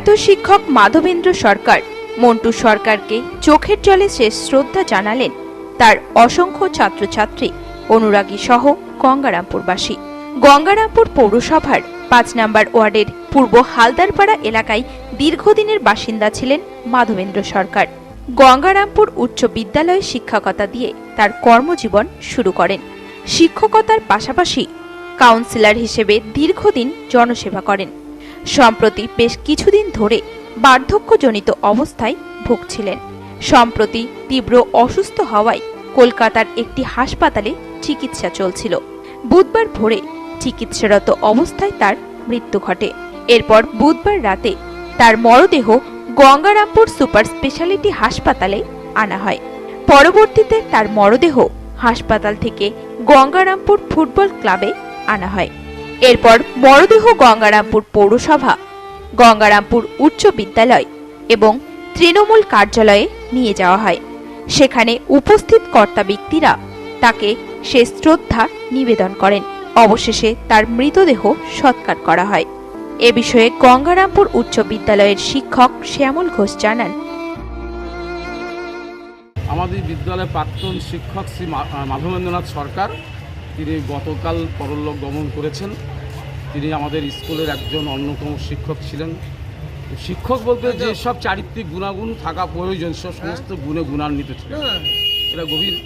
প্রয়াত শিক্ষক মাধবেন্দ্র সরকার মন্টু সরকারকে চোখের জলে শেষ শ্রদ্ধা জানালেন তার অসংখ্য ছাত্রছাত্রী, অনুরাগী সহ গঙ্গারামপুরবাসী। গঙ্গারামপুর পৌরসভার পাঁচ নম্বর ওয়ার্ডের পূর্ব হালদারপাড়া এলাকায় দীর্ঘদিনের বাসিন্দা ছিলেন মাধবেন্দ্র সরকার। গঙ্গারামপুর উচ্চ বিদ্যালয়ে শিক্ষকতা দিয়ে তার কর্মজীবন শুরু করেন। শিক্ষকতার পাশাপাশি কাউন্সিলর হিসেবে দীর্ঘদিন জনসেবা করেন। সম্প্রতি বেশ কিছুদিন ধরে বার্ধক্যজনিত অবস্থায় ভুগছিলেন। সম্প্রতি তীব্র অসুস্থ হওয়ায় কলকাতার একটি হাসপাতালে চিকিৎসা চলছিল। বুধবার ভোরে চিকিৎসারত অবস্থায় তার মৃত্যু ঘটে। এরপর বুধবার রাতে তার মরদেহ গঙ্গারামপুর সুপার স্পেশালিটি হাসপাতালে আনা হয়। পরবর্তীতে তার মরদেহ হাসপাতাল থেকে গঙ্গারামপুর ফুটবল ক্লাবে আনা হয়। এরপর মরদেহ গঙ্গারামপুর পৌরসভা, গঙ্গারামপুর উচ্চ বিদ্যালয় এবং তৃণমূল কার্যালয়ে নিয়ে যাওয়া হয়। সেখানে উপস্থিত কর্তা ব্যক্তিরা তাকে সে শ্রদ্ধা নিবেদন করেন। অবশেষে তার মৃতদেহ সৎকার করা হয়। এ বিষয়ে গঙ্গারামপুর উচ্চ বিদ্যালয়ের শিক্ষক শ্যামল ঘোষ জানান। আমাদের বিদ্যালয়ের প্রাক্তন শিক্ষক শ্রী মাধবেন্দ্রনাথ সরকার তিনি গতকাল পরলোক গমন করেছেন। তিনি আমাদের স্কুলের একজন অন্যতম শিক্ষক ছিলেন। শিক্ষক বলতে যেসব চারিত্রিক গুণাগুণ থাকা প্রয়োজন সব সমস্ত গুণে গুণান্বিত ছিল এটা গভীর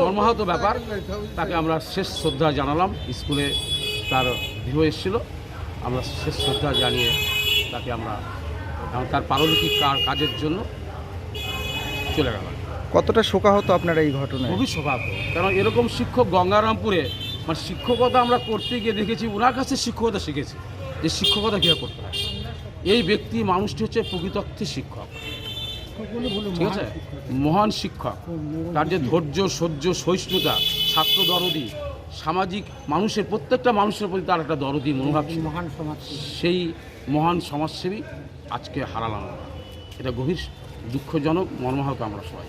মর্মাহত ব্যাপার। তাকে আমরা শেষ শ্রদ্ধা জানালাম। স্কুলে তার দেহ এসেছিল। আমরা শেষ শ্রদ্ধা জানিয়ে তাকে আমরা তার পারলৌকিক কাজের জন্য চলে গেলাম। কতটা শোকাহত আপনারা এই ঘটনায়? খুবই সৌভাগ্য কারণ এরকম শিক্ষক গঙ্গারামপুরে মানে শিক্ষকতা আমরা করতে গিয়ে দেখেছি ওনার কাছে শিক্ষকতা শিখেছি যে শিক্ষকতা কীভাবে করতে হয়। এই ব্যক্তি মানুষটি হচ্ছে প্রকৃতর্থে শিক্ষক। ঠিক আছে? মহান শিক্ষক। তার যে ধৈর্য সহ্য সহিষ্ণুতা ছাত্র দরদি সামাজিক মানুষের প্রত্যেকটা মানুষের প্রতি তার একটা দরদি মনোভাব ছিল। সেই মহান সমাজসেবী আজকে হারালাম এটা গভীর দুঃখজনক মর্মাহত আমরা সবাই।